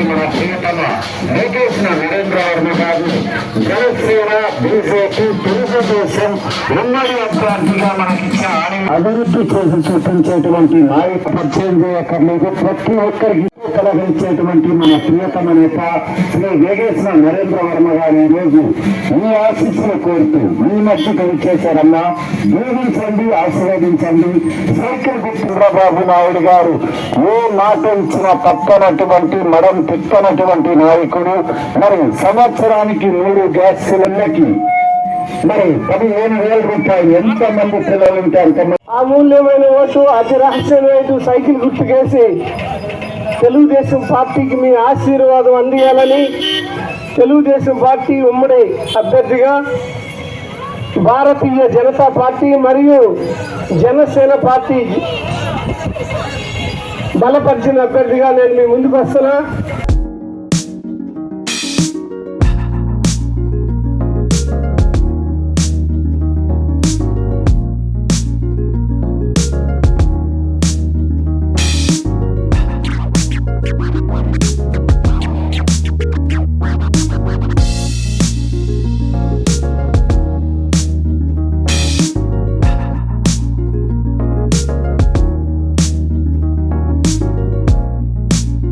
మన ప్రియతమ లోకేష్ నరేంద్ర వర్మ గారు జనసేన బీజేపీ తెలుగుదేశం ఉమ్మడి అభ్యర్థిగా మనకిచ్చిన ఆడి అభివృద్ధి చేసి చూపించేటువంటి నాయక పరిచయం చేయక్కర్లేదు ప్రతి ఒక్కరికి కలిగించేటువంటి మన ప్రియతమ నేత శ్రీ వేగేశ్వర నరేంద్ర వర్మ గారు ఈ రోజు మీ ఆశీస్సులు కోరుతూ మీ మధ్యకు వచ్చేసారమ్మా దీవించండి ఆశీర్వదించండి. సైకిల్ చంద్రబాబు నాయుడు గారు ఏ మాట ఇచ్చినా తప్పనటువంటి మడం తిప్పనటువంటి నాయకుడు. మరి సంవత్సరానికి మూడు గ్యాస్ సిలిండర్కి మరి పదిహేను వేల రూపాయలు ఎంత మంది పిల్లలు ఉంటే అంత అమూల్యమైన ఓటు అతి రహస్యమైన సైకిల్ గుర్తుకేసి తెలుగుదేశం పార్టీకి మీ ఆశీర్వాదం అందియాలని తెలుగుదేశం పార్టీ ఉమ్మడి అభ్యర్థిగా భారతీయ జనతా పార్టీ మరియు జనసేన పార్టీ బలపరిచిన అభ్యర్థిగా నేను మీ ముందుకు వస్తున్నా.